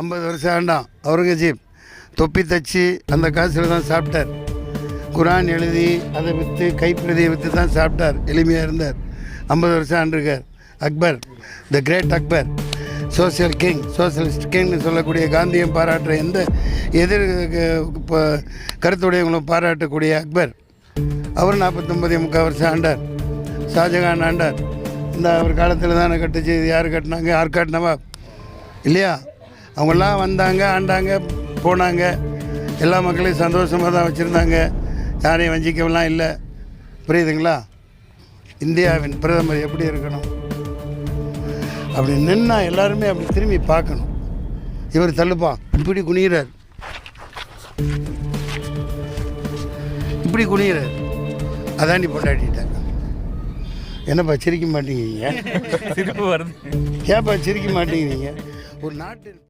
ஐம்பது வருஷம் ஆண்டான். அவுரங்கசீப் தொப்பி தச்சு அந்த காசில் தான் சாப்பிட்டார். குரான் எழுதி அதை விற்று கைப்பிரதியை விற்று தான் சாப்பிட்டார். எளிமையாக இருந்தார். ஐம்பது வருஷம் ஆண்டிருக்கார். Akbar the great Akbar social king socialist கிங்னு சொல்லக்கூடிய காந்தியம் பாராட்டுற எந்த எதிர் இப்போ கருத்துடையவங்களும் பாராட்டக்கூடிய அக்பர். அவர் நாற்பத்தொம்பது முக்கால் வருஷம் ஆண்டார். ஷாஜகான் ஆண்டார். இந்த அவர் காலத்தில் தானே கட்டுச்சு. இது யார் கட்டினாங்க? யார் கட்டினவா இல்லையா? அவங்கெல்லாம் வந்தாங்க ஆண்டாங்க போனாங்க. எல்லா மக்களையும் சந்தோஷமாக தான் வச்சுருந்தாங்க. யாரையும் வஞ்சிக்கவெல்லாம் இல்லை. புரியுதுங்களா? இந்தியாவின் பிரதமர் எப்படி இருக்கணும்? அப்படி நின்னா எல்லாருமே அப்படி திரும்பி பார்க்கணும். இவர் தள்ளுப்பான் இப்படி குனிகிறார் இப்படி குனிகிறார் அதாண்டி பொண்டாட்டிட்டேன் என்னப்பா சிரிக்க மாட்டேங்கிறீங்க? சிரிப்பு வருது. ஏன்ப்பா சிரிக்க மாட்டேங்கிறீங்க? ஒரு நாட்டு